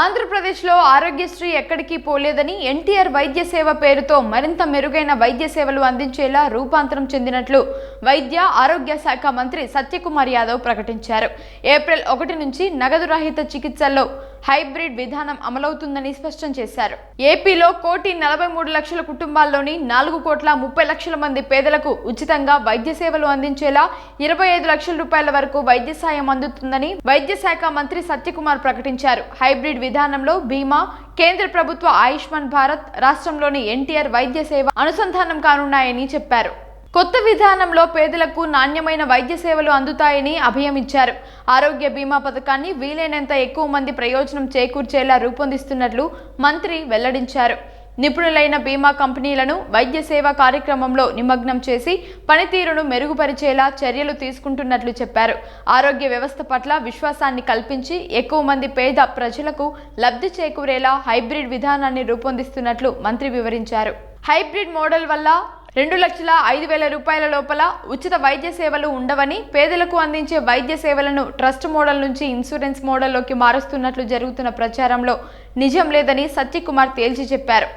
ఆంధ్రప్రదేశ్లో ఆరోగ్యశ్రీ ఎక్కడికి పోలేదని ఎన్టీఆర్ వైద్య సేవ పేరుతో మరింత మెరుగైన వైద్య సేవలు అందించేలా రూపాంతరం చెందినట్లు వైద్య ఆరోగ్య శాఖ మంత్రి సత్యకుమార్ యాదవ్ ప్రకటించారు. ఏప్రిల్ ఒకటి నుంచి నగదు రహిత చికిత్సల్లో హైబ్రిడ్ విధానం అమలవుతుందని స్పష్టం చేశారు. ఏపీలో కోటి నలభై మూడు లక్షల కుటుంబాల్లోని నాలుగు కోట్ల ముప్పై లక్షల మంది పేదలకు ఉచితంగా వైద్య సేవలు అందించేలా ఇరవై ఐదు లక్షల రూపాయల వరకు వైద్య సాయం అందుతుందని వైద్య శాఖ మంత్రి సత్యకుమార్ ప్రకటించారు. హైబ్రిడ్ విధానంలో బీమా కేంద్ర ప్రభుత్వ ఆయుష్మాన్ భారత్ రాష్ట్రంలోని ఎన్టీఆర్ వైద్య సేవ అనుసంధానం కానున్నాయని చెప్పారు. కొత్త విధానంలో పేదలకు నాణ్యమైన వైద్య సేవలు అందుతాయని అభయమిచ్చారు. ఆరోగ్య బీమా పథకాన్ని వీలైనంత ఎక్కువ మంది ప్రయోజనం చేకూర్చేలా రూపొందిస్తున్నట్లు మంత్రి వెల్లడించారు. నిపుణులైన బీమా కంపెనీలను వైద్య సేవ కార్యక్రమంలో నిమగ్నం చేసి పనితీరును మెరుగుపరిచేలా చర్యలు తీసుకుంటున్నట్లు చెప్పారు. ఆరోగ్య వ్యవస్థ పట్ల విశ్వాసాన్ని కల్పించి ఎక్కువ మంది పేద ప్రజలకు లబ్ధి చేకూరేలా హైబ్రిడ్ విధానాన్ని రూపొందిస్తున్నట్లు మంత్రి వివరించారు. హైబ్రిడ్ మోడల్ వల్ల రెండు లక్షల ఐదు వేల రూపాయల లోపల ఉచిత వైద్య సేవలు ఉండవని పేదలకు అందించే వైద్య సేవలను ట్రస్ట్ మోడల్ నుంచి ఇన్సూరెన్స్ మోడల్లోకి మారుస్తున్నట్లు జరుగుతున్న ప్రచారంలో నిజం లేదని సత్యకుమార్ తేల్చి చెప్పారు.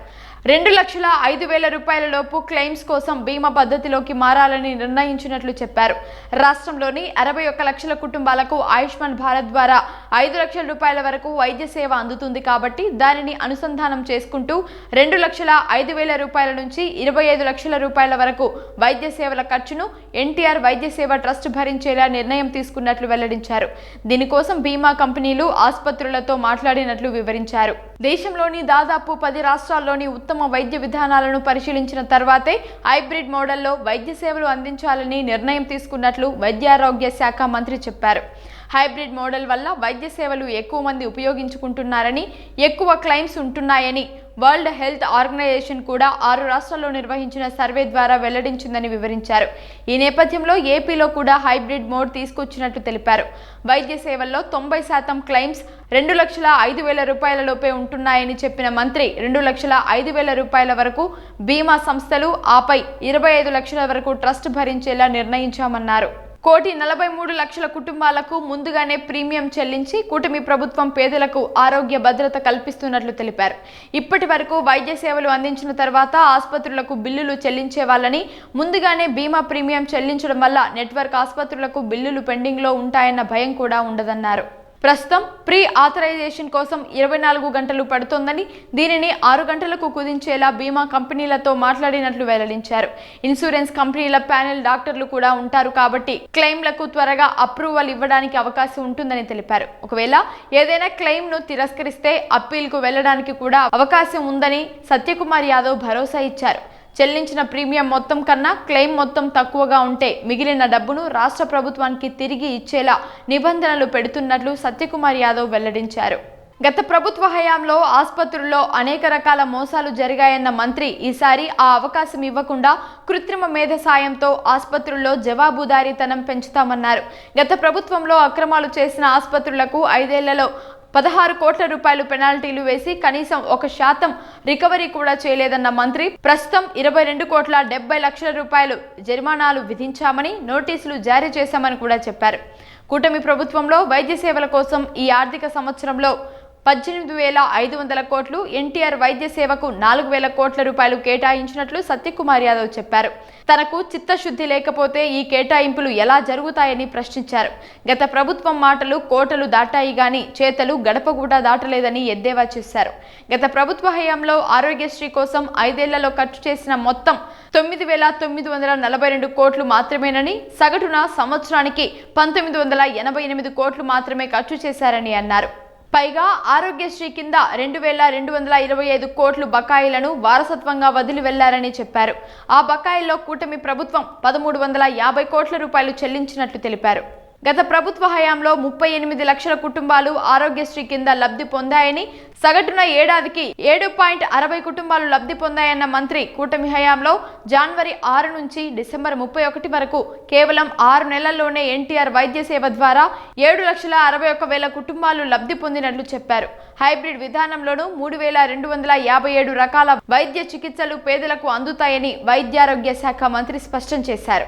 రెండు లక్షల ఐదు వేల రూపాయల లోపు క్లెయిమ్స్ కోసం బీమా పద్ధతిలోకి మారాలని నిర్ణయించినట్లు చెప్పారు. రాష్ట్రంలోని అరవై ఒక్క లక్షల కుటుంబాలకు ఆయుష్మాన్ భారత్ ద్వారా ఐదు లక్షల రూపాయల వరకు వైద్య సేవ అందుతుంది కాబట్టి దానిని అనుసంధానం చేసుకుంటూ రెండు లక్షల ఐదు వేల రూపాయల నుంచి ఇరవై ఐదు లక్షల రూపాయల వరకు వైద్య సేవల ఖర్చును ఎన్టీఆర్ వైద్య సేవ ట్రస్ట్ భరించేలా నిర్ణయం తీసుకున్నట్లు వెల్లడించారు. దీనికోసం బీమా కంపెనీలు ఆసుపత్రులతో మాట్లాడినట్లు వివరించారు. దేశంలోని దాదాపు పది రాష్ట్రాల్లోని ఉత్తమ వైద్య విధానాలను పరిశీలించిన తర్వాతే హైబ్రిడ్ మోడల్లో వైద్య సేవలు అందించాలని నిర్ణయం తీసుకున్నట్లు వైద్యారోగ్య శాఖ మంత్రి చెప్పారు. హైబ్రిడ్ మోడల్ వల్ల వైద్య సేవలు ఎక్కువ మంది ఉపయోగించుకుంటున్నారని ఎక్కువ క్లైమ్స్ ఉంటున్నాయని వరల్డ్ హెల్త్ ఆర్గనైజేషన్ కూడా ఆరు రాష్ట్రాల్లో నిర్వహించిన సర్వే ద్వారా వెల్లడించిందని వివరించారు. ఈ నేపథ్యంలో ఏపీలో కూడా హైబ్రిడ్ మోడ్ తీసుకొచ్చినట్లు తెలిపారు. వైద్య సేవల్లో తొంభై శాతం క్లెయిమ్స్ రెండు లక్షల ఐదు వేల రూపాయల లోపే ఉంటున్నాయని చెప్పిన మంత్రి రెండు లక్షల ఐదు వేల రూపాయల వరకు బీమా సంస్థలు ఆపై ఇరవై ఐదు లక్షల వరకు ట్రస్ట్ భరించేలా నిర్ణయించామన్నారు. కోటి నలభై మూడు లక్షల కుటుంబాలకు ముందుగానే ప్రీమియం చెల్లించి కూటమి ప్రభుత్వం పేదలకు ఆరోగ్య భద్రత కల్పిస్తున్నట్లు తెలిపారు. ఇప్పటి వరకు వైద్య సేవలు అందించిన తర్వాత ఆసుపత్రులకు బిల్లులు చెల్లించే వాళ్ళని ముందుగానే బీమా ప్రీమియం చెల్లించడం వల్ల నెట్వర్క్ ఆసుపత్రులకు బిల్లులు పెండింగ్లో ఉంటాయన్న భయం కూడా ఉండదన్నారు. ప్రస్తుతం ప్రీ ఆథరైజేషన్ కోసం ఇరవై నాలుగు గంటలు పడుతోందని దీనిని ఆరు గంటలకు కుదించేలా బీమా కంపెనీలతో మాట్లాడినట్లు వెల్లడించారు. ఇన్సూరెన్స్ కంపెనీల ప్యానెల్ డాక్టర్లు కూడా ఉంటారు కాబట్టి క్లెయిమ్లకు త్వరగా అప్రూవల్ ఇవ్వడానికి అవకాశం ఉంటుందని తెలిపారు. ఒకవేళ ఏదైనా క్లెయిమ్ను తిరస్కరిస్తే అప్పీల్కు వెళ్ళడానికి కూడా అవకాశం ఉందని సత్యకుమార్ యాదవ్ భరోసా ఇచ్చారు. చెల్లించిన ప్రీమియం మొత్తం కన్నా క్లెయిమ్ మొత్తం తక్కువగా ఉంటే మిగిలిన డబ్బును రాష్ట్ర ప్రభుత్వానికి తిరిగి ఇచ్చేలా నిబంధనలు పెడుతున్నట్లు సత్యకుమార్ యాదవ్ వెల్లడించారు. గత ప్రభుత్వ హయాంలో ఆసుపత్రుల్లో అనేక రకాల మోసాలు జరిగాయన్న మంత్రి ఈసారి ఆ అవకాశం ఇవ్వకుండా కృత్రిమ మేధ సాయంతో ఆసుపత్రుల్లో జవాబుదారీతనం పెంచుతామన్నారు. గత ప్రభుత్వంలో అక్రమాలు చేసిన ఆసుపత్రులకు ఐదేళ్ళలో పదహారు కోట్ల రూపాయలు పెనాల్టీలు వేసి కనీసం ఒక శాతం రికవరీ కూడా చేయలేదన్న మంత్రి. ప్రస్తుతం ఇరవై రెండు కోట్ల డెబ్బై లక్షల రూపాయలు జరిమానాలు విధించామని నోటీసులు జారీ చేశామని కూడా చెప్పారు. కూటమి ప్రభుత్వంలో వైద్య సేవల కోసం ఈ ఆర్థిక సంవత్సరంలో పద్దెనిమిది వేల ఐదు వందల కోట్లు ఎన్టీఆర్ వైద్య సేవకు నాలుగు వేల కోట్ల రూపాయలు కేటాయించినట్లు సత్యకుమార్ యాదవ్ చెప్పారు. తనకు చిత్తశుద్ధి లేకపోతే ఈ కేటాయింపులు ఎలా జరుగుతాయని ప్రశ్నించారు. గత ప్రభుత్వం మాటలు కోటలు దాటాయి గాని చేతలు గడప కూడా దాటలేదని ఎద్దేవా చేశారు. గత ప్రభుత్వ హయాంలో ఆరోగ్యశ్రీ కోసం ఐదేళ్ళలో ఖర్చు చేసిన మొత్తం తొమ్మిది వేల తొమ్మిది వందల నలభై రెండు కోట్లు మాత్రమేనని సగటున సంవత్సరానికి పంతొమ్మిది వందల ఎనభై ఎనిమిది కోట్లు మాత్రమే ఖర్చు చేశారని అన్నారు. పైగా ఆరోగ్యశ్రీ కింద రెండు వేల రెండు వందల ఇరవై ఐదు కోట్లు బకాయిలను వారసత్వంగా వదిలి వెళ్ళారని చెప్పారు. ఆ బకాయిల్లో కూటమి ప్రభుత్వం పదమూడు వందల యాభై కోట్ల రూపాయలు చెల్లించినట్లు తెలిపారు. గత ప్రభుత్వ హయాంలో ముప్పై ఎనిమిది లక్షల కుటుంబాలు ఆరోగ్యశ్రీ కింద లబ్ధి పొందాయని సగటున ఏడాదికి ఏడు పాయింట్ అరవై కుటుంబాలు లబ్ధి పొందాయన్న మంత్రి కూటమి హయాంలో జనవరి ఆరు నుంచి డిసెంబర్ ముప్పై ఒకటి వరకు కేవలం ఆరు నెలల్లోనే ఎన్టీఆర్ వైద్య సేవ ద్వారా ఏడు లక్షల అరవై ఒక్క వేల కుటుంబాలు లబ్ధి పొందినట్లు చెప్పారు. హైబ్రిడ్ విధానంలోనూ మూడు వేల రెండు వందల యాభై ఏడు రకాల వైద్య చికిత్సలు పేదలకు అందుతాయని వైద్యారోగ్య శాఖ మంత్రి స్పష్టం చేశారు.